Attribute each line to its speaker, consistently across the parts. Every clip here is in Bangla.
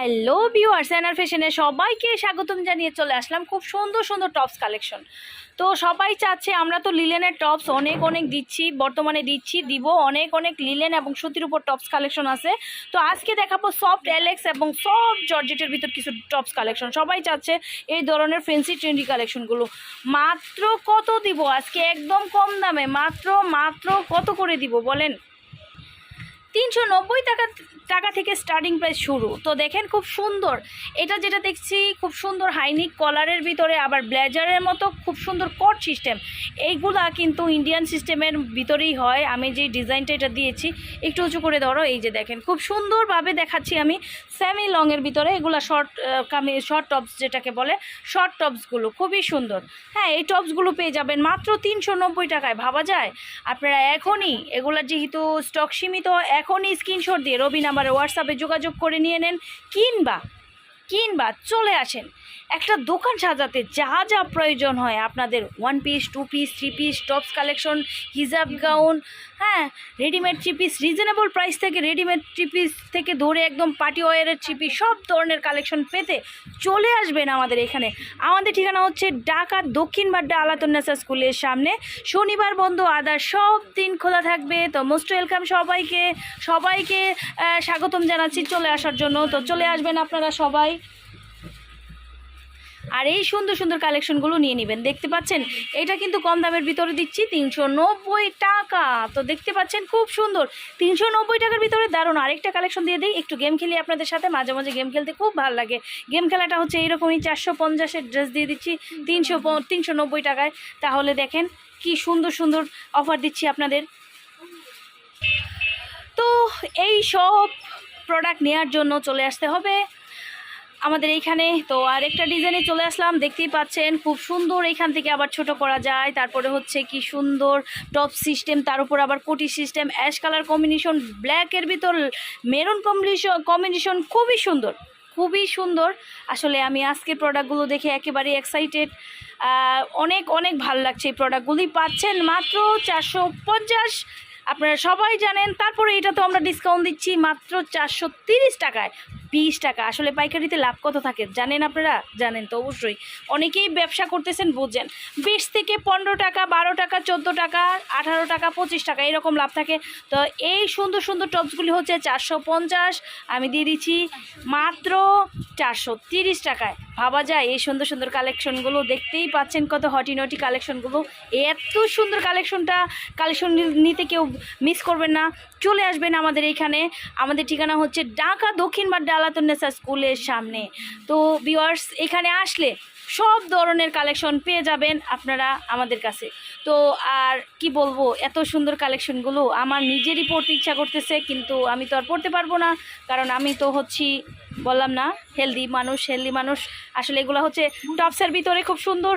Speaker 1: হ্যালো ভিউয়ার্স এনআর ফ্যাশনে সবাইকে স্বাগতম জানিয়ে চলে আসলাম খুব সুন্দর সুন্দর টপস কালেকশন তো সবাই চাচ্ছে, আমরা তো লিলেনের টপস অনেক অনেক দিচ্ছি, বর্তমানে দিচ্ছি, দিব অনেক অনেক লিলেন এবং সুতির উপর টপস কালেকশন আছে। তো আজকে দেখাবো সফট অ্যালেক্স এবং সফট জর্জেটের ভিতর কিছু টপস কালেকশন সবাই চাচ্ছে এই ধরনের ফেন্সি ট্রেন্ডি কালেকশনগুলো মাত্র কত দিব আজকে? একদম কম দামে। মাত্র মাত্র কত করে দিব বলেন? তিনশো নব্বই টাকা টাকা থেকে স্টার্টিং প্রাইস শুরু। তো দেখেন খুব সুন্দর। এটা যেটা দেখছি, খুব সুন্দর হাইনিক কলারের ভিতরে, আবার ব্লেজারের মতো খুব সুন্দর কট সিস্টেম এইগুলা কিন্তু ইন্ডিয়ান সিস্টেমের ভিতরেই হয়। আমি যে ডিজাইনটা এটা দিয়েছি, একটু উঁচু করে ধরো, এই যে দেখেন, খুব সুন্দরভাবে দেখাচ্ছি আমি সেমি লংয়ের ভিতরে। এগুলা শর্ট কামি শর্ট টপস যেটাকে বলে শর্ট টপসগুলো খুবই সুন্দর। হ্যাঁ এই টপসগুলো পেয়ে যাবেন মাত্র তিনশো নব্বই টাকায়। ভাবা যায়? আপনারা এখনই এগুলার যেহেতু স্টক সীমিত এখনই স্ক্রিনশট দিয়ে রবিন নাম্বারে হোয়াটসঅ্যাপে যোগাযোগ করে নিয়ে নেন কিংবা কিংবা চলে আসেন। একটা দোকান সাজাতে যা যা প্রয়োজন হয়, আপনাদের one piece two piece three piece tops collection হিজাব গাউন হ্যাঁ readymade three piece reasonable price থেকে রেডিমেড থ্রি পিস থেকে ধরে একদম পার্টি ওয়ারের থ্রি পিস সব ধরনের কালেকশন পেতে চলে আসবেন আমাদের এখানে। আমাদের ঠিকানা হচ্ছে ঢাকা দক্ষিণ বাড্ডা আলাতুন্নেসা স্কুলের সামনে। শনিবার বন্ধ, আদার সব দিন খোলা থাকবে। তো মোস্ট ওয়েলকাম সবাইকে সবাইকে স্বাগতম জানাচ্ছি চলে আসার জন্য। তো চলে আসবেন আপনারা সবাই। আর এই সুন্দর সুন্দর কালেকশনগুলো নিয়ে নেবেন। দেখতে পাচ্ছেন, এটা কিন্তু কম দামের ভিতরে দিচ্ছি, তিনশো নব্বই টাকা। তো দেখতে পাচ্ছেন, খুব সুন্দর। তিনশো নব্বই টাকার ভিতরে দারুণ। আরেকটা কালেকশন দিয়ে দিই, একটু গেম খেলি আপনাদের সাথে, মাঝে মাঝে গেম খেলতে খুব ভালো লাগে। গেম খেলাটা হচ্ছে এইরকমই, চারশো পঞ্চাশের ড্রেস দিয়ে দিচ্ছি, তিনশো তিনশো নব্বই টাকায়। তাহলে দেখেন, কি সুন্দর সুন্দর অফার দিচ্ছি আপনাদের। তো এই সব প্রোডাক্ট নেওয়ার জন্য চলে আসতে হবে। আমাদের এইখানে। তো আর একটা ডিজাইনে চলে আসলাম, দেখতেই পাচ্ছেন, খুব সুন্দর এইখান থেকে আবার ছোট করা যায়। তারপরে হচ্ছে কি সুন্দর টপ সিস্টেম তার উপর আবার কোটি সিস্টেম অ্যাশ কালার কম্বিনেশন ব্ল্যাকের ভিতর মেরুন কম্বিনেশন কম্বিনেশন খুবই সুন্দর খুবই সুন্দর। আসলে আমি আজকের প্রোডাক্টগুলো দেখে একেবারে এক্সাইটেড অনেক অনেক ভালো লাগছে এই প্রোডাক্টগুলি পাচ্ছেন মাত্র চারশো পঞ্চাশ আপনারা সবাই জানেন, তারপরে এটা তো আমরা ডিসকাউন্ট দিচ্ছি মাত্র চারশো টাকায়, বিশ টাকা। আসলে পাইকারিতে লাভ কত থাকে? জানেন আপনারা? জানেন তো অবশ্যই। অনেকেই ব্যবসা করতেছেন, বুঝছেন। বিশ থেকে পনেরো টাকা, বারো টাকা, চোদ্দ টাকা, আঠারো টাকা, পঁচিশ টাকা, এরকম লাভ থাকে। তো এই সুন্দর সুন্দর টপসগুলি হচ্ছে চারশো পঞ্চাশ। আমি দিয়ে দিচ্ছি মাত্র চারশো তিরিশ টাকায়। ভাবা যায়, এই সুন্দর সুন্দর কালেকশনগুলো দেখতেই পাচ্ছেন কত হটিনটি কালেকশনগুলো এত সুন্দর কালেকশনটা কালেকশন নিতে কেউ মিস করবেন না, চলে আসবেন আমাদের এখানে। আমাদের ঠিকানা হচ্ছে ঢাকা দক্ষিণ বাড্ডা আলাতুন্নেসা স্কুলের সামনে। তো বিওয়ার্স এখানে আসলে সব ধরনের কালেকশন পেয়ে যাবেন আপনারা আমাদের কাছে। তো আর কি বলব, এত সুন্দর কালেকশনগুলো আমার নিজেরই পড়তে ইচ্ছা করতেছে, কিন্তু আমি তো আর পড়তে পারব না, কারণ আমি তো হচ্ছি বললাম না হেলদি মানুষ হেলদি মানুষ। আসলে এগুলো হচ্ছে টপসের ভিতরে খুব সুন্দর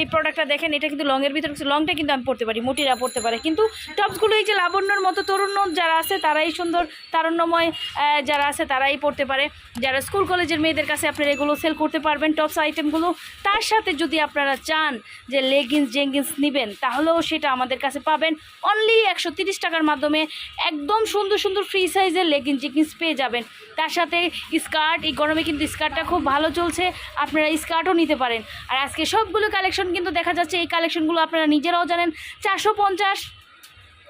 Speaker 1: এই প্রোডাক্টটা দেখেন, এটা কিন্তু লংয়ের ভিতরে লংটা কিন্তু আমি পড়তে পারি, মোটিরা পড়তে পারে। কিন্তু টপসগুলো এই যে লাবণ্যর মতো তরুণ যারা আছে, তারাই সুন্দর, তারুণ্যময় যারা আছে, তারাই পড়তে পারে। যারা স্কুল কলেজের মেয়েদের কাছে আপনারা এগুলো সেল করতে পারবেন টপস আইটেমগুলো তার সাথে যদি আপনারা চান যে লেগিংস জেঙ্গিংস নেবেন, তাহলেও সেটা আমাদের কাছে পাবেন। অনলি একশো টাকার মাধ্যমে একদম সুন্দর সুন্দর ফ্রি সাইজের লেগিংস জেগিংস পেয়ে যাবেন। তার সাথে স্কার্ট, এই গরমে কিন্তু স্কার্টটা খুব ভালো চলছে, আপনারা স্কার্টও নিতে পারেন। আর আজকে সবগুলো কালেকশন কিন্তু দেখা যাচ্ছে, এই কালেকশনগুলো আপনারা নিজেরাও জানেন, চারশো পঞ্চাশ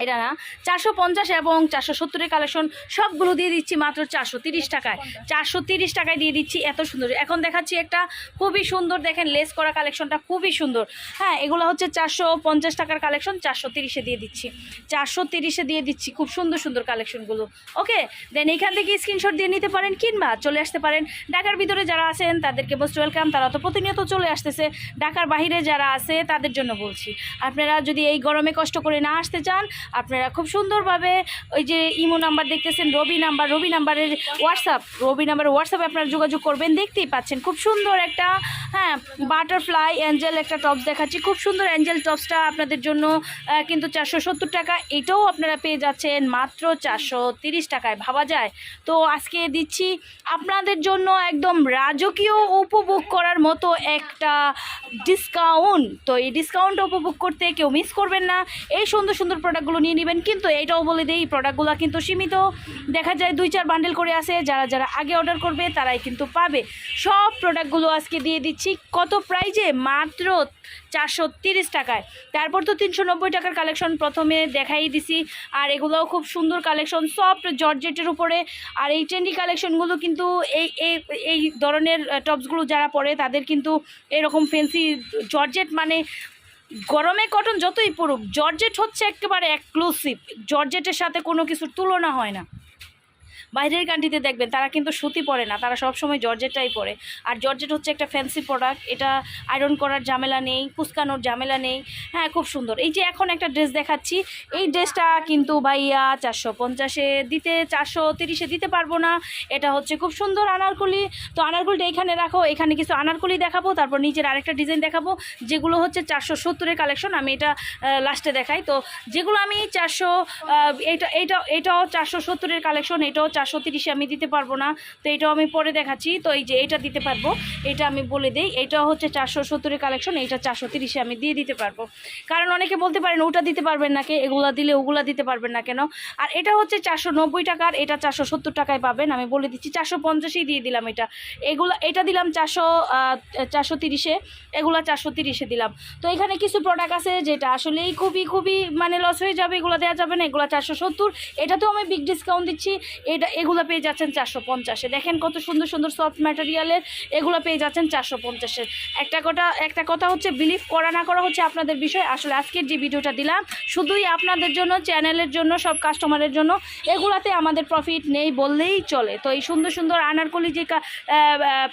Speaker 1: এটা না, চারশো পঞ্চাশ এবং চারশো সত্তরের কালেকশন সবগুলো দিয়ে দিচ্ছি মাত্র চারশো তিরিশ টাকায়। চারশো তিরিশ টাকায় দিয়ে দিচ্ছি, এত সুন্দর। এখন দেখাচ্ছি একটা খুবই সুন্দর, দেখেন লেস করা কালেকশনটা খুবই সুন্দর। হ্যাঁ এগুলো হচ্ছে চারশো পঞ্চাশ টাকার কালেকশন চারশো তিরিশে দিয়ে দিচ্ছি। চারশো তিরিশে দিয়ে দিচ্ছি খুব সুন্দর সুন্দর কালেকশনগুলো ওকে? দেন এইখান থেকে স্ক্রিনশট দিয়ে নিতে পারেন কিংবা চলে আসতে পারেন ঢাকার ভিতরে যারা আছেন, তাদেরকে মোস্ট ওয়েলকাম তারা তো প্রতিনিয়ত চলে আসতেছে। ঢাকার বাইরে যারা আছে, তাদের জন্য বলছি। আপনারা যদি এই গরমে কষ্ট করে না আসতে চান আপনারা খুব সুন্দরভাবে ওই যে ইমো নাম্বার দেখতেছেন, রবি নাম্বার, রবি নাম্বারের হোয়াটসঅ্যাপ রবি নাম্বারের হোয়াটসঅ্যাপে আপনারা যোগাযোগ করবেন, দেখতেই পাচ্ছেন খুব সুন্দর একটা হ্যাঁ বাটারফ্লাই অ্যাঞ্জেল একটা টপস দেখাচ্ছি, খুব সুন্দর অ্যাঞ্জেল টপসটা আপনাদের জন্য কিন্তু চারশো সত্তর টাকা এটাও আপনারা পেয়ে যাচ্ছেন মাত্র চারশো তিরিশ টাকায়, ভাবা যায়। তো আজকে দিচ্ছি আপনাদের জন্য একদম রাজকীয় উপভোগ করার মতো একটা ডিসকাউন্ট তো এই ডিসকাউন্ট উপভোগ করতে কেউ মিস করবেন না। এই সুন্দর সুন্দর প্রোডাক্টগুলো প্রোডাক্টগুলো নিয়ে নেবেন। কিন্তু এইটাও বলে দিই প্রোডাক্টগুলো কিন্তু সীমিত। দেখা যায় দুই চার বান্ডেল করে আসে যারা যারা আগে অর্ডার করবে, তারাই কিন্তু পাবে। সব প্রোডাক্টগুলো আজকে দিয়ে দিচ্ছি। কত প্রাইজে মাত্র চারশো তিরিশ টাকায়। তারপর তো তিনশো নব্বই টাকার কালেকশন প্রথমে দেখাই দিছি। আর এগুলোও খুব সুন্দর কালেকশন সফট জর্জেটের উপরে। আর এই ট্রেন্ডি কালেকশনগুলো কিন্তু এই এই এই ধরনের টপসগুলো যারা পরে, তাদের কিন্তু এরকম ফেন্সি জর্জেট মানে গরমে কটন যতই পড়ুক জর্জেট হচ্ছে একেবারে এক্সক্লুসিভ জর্জেটের সাথে কোনো কিছুর তুলনা হয় না। বাইরের কান্ট্রিতে দেখবেন, তারা কিন্তু সুতি পরে না, তারা সবসময় জর্জেটটাই পরে। আর জর্জেট হচ্ছে একটা ফ্যান্সি প্রোডাক্ট এটা আয়রন করার ঝামেলা নেই কুচকানোর ঝামেলা নেই। হ্যাঁ খুব সুন্দর। এই যে এখন একটা ড্রেস দেখাচ্ছি, এই ড্রেসটা কিন্তু ভাইয়া চারশো পঞ্চাশে দিতে, চারশো তিরিশে দিতে পারব না। এটা হচ্ছে খুব সুন্দর আনারকলি। তো আনারকলিটা এখানে রাখো, এখানে কিছু আনারকলি দেখাবো, তারপর নিচের আরেকটা ডিজাইন দেখাবো, যেগুলো হচ্ছে চারশো সত্তরের কালেকশন আমি এটা লাস্টে দেখাই। তো যেগুলো আমি চারশো এটা এটা, এটাও চারশো সত্তরের কালেকশন এটাও চারশো তিরিশে আমি দিতে পারব না। তো এটাও আমি পরে দেখাচ্ছি। তো এই যে এটা দিতে পারব, এটা আমি বলে দিই, এটা হচ্ছে চারশো সত্তরের কালেকশন এইটা চারশো তিরিশে আমি দিয়ে দিতে পারব। কারণ অনেকে বলতে পারেন, ওটা দিতে পারবেন না কে, এগুলা দিলে ওগুলা দিতে পারবেন না কেন? আর এটা হচ্ছে চারশো নব্বই টাকার, এটা চারশো সত্তর টাকায় পাবেন। আমি বলে দিচ্ছি, চারশো পঞ্চাশেই দিয়ে দিলাম এটা। এগুলা, এটা দিলাম চারশো চারশো তিরিশে, এগুলা চারশো তিরিশে দিলাম। তো এখানে কিছু প্রোডাক্ট আছে যেটা আসলেই খুবই খুবই মানে লস হয়ে যাবে, এগুলো দেওয়া যাবে না, এগুলো চারশো সত্তর। এটাতেও আমি বিগ ডিসকাউন্ট দিচ্ছি। এটা এগুলো পেয়ে যাচ্ছেন চারশো পঞ্চাশে। দেখেন কত সুন্দর সুন্দর সফট ম্যাটেরিয়ালের এগুলো পেয়ে যাচ্ছেন চারশো পঞ্চাশের একটা কথা একটা কথা হচ্ছে বিলিভ করা না করা হচ্ছে আপনাদের বিষয়। আসলে আজকের যে ভিডিওটা দিলাম, শুধুই আপনাদের জন্য চ্যানেলের জন্য, সব কাস্টমারের জন্য, এগুলাতে আমাদের প্রফিট নেই বললেই চলে। তো এই সুন্দর সুন্দর আনারকলি যে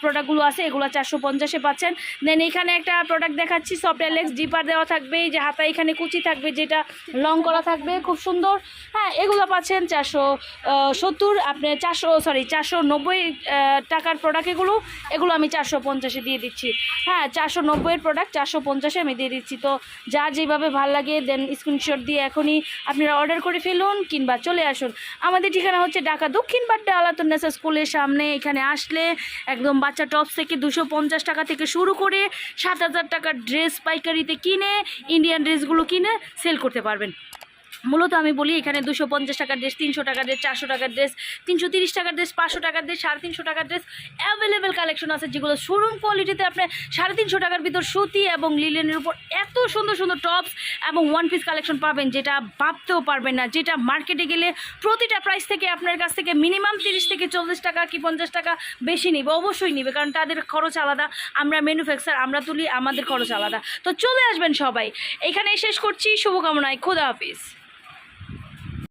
Speaker 1: প্রোডাক্টগুলো আছে, এগুলো চারশো পঞ্চাশে পাচ্ছেন। দেন এখানে একটা প্রোডাক্ট দেখাচ্ছি সফট এলেক্স জিপার দেওয়া থাকবে যে হাতা, এখানে কুচি থাকবে, যেটা লং করা থাকবে, খুব সুন্দর। হ্যাঁ এগুলো পাচ্ছেন চারশো সত্তর আপনি চারশো সরি চারশো নব্বই টাকার প্রোডাক্ট এগুলো এগুলো আমি চারশো পঞ্চাশে দিয়ে দিচ্ছি। হ্যাঁ চারশো নব্বইয়ের প্রোডাক্ট চারশো পঞ্চাশে আমি দিয়ে দিচ্ছি। তো যা যেভাবে ভালো লাগে দেন স্ক্রিনশট দিয়ে এখনই আপনারা অর্ডার করে ফেলুন কিংবা চলে আসুন। আমাদের ঠিকানা হচ্ছে ঢাকা দক্ষিণ বাড্ডা আলাতুন্নেসা স্কুলের সামনে। এখানে আসলে একদম বাচ্চা টপস থেকে দুশো পঞ্চাশ টাকা থেকে শুরু করে সাত হাজার টাকার ড্রেস পাইকারিতে কিনে ইন্ডিয়ান ড্রেসগুলো কিনে সেল করতে পারবেন। মূলত আমি বলি, এখানে দুশো পঞ্চাশ টাকার ড্রেস তিনশো টাকার ড্রেস চারশো টাকার ড্রেস তিনশো তিরিশ টাকার ড্রেস পাঁচশো টাকার ড্রেস সাড়ে তিনশো টাকার ড্রেস অ্যাভেলেবেল কালেকশন আছে, যেগুলো শোরুম কোয়ালিটিতে আপনি সাড়ে তিনশো টাকার ভিতর সুতি এবং লিলেনের উপর এত সুন্দর সুন্দর টপস এবং ওয়ান পিস কালেকশন পাবেন, যেটা ভাবতেও পারবেন না। যেটা মার্কেটে গেলে প্রতিটা প্রাইস থেকে আপনার কাছ থেকে মিনিমাম তিরিশ থেকে চল্লিশ টাকা কি পঞ্চাশ টাকা বেশি নিবে? অবশ্যই নিবে, কারণ তাদের খরচ আলাদা, আমরা ম্যানুফ্যাকচার আমরা তুলি, আমাদের খরচ আলাদা। তো চলে আসবেন সবাই। এখানে শেষ করছি, শুভকামনায়, খোদা হাফিজ।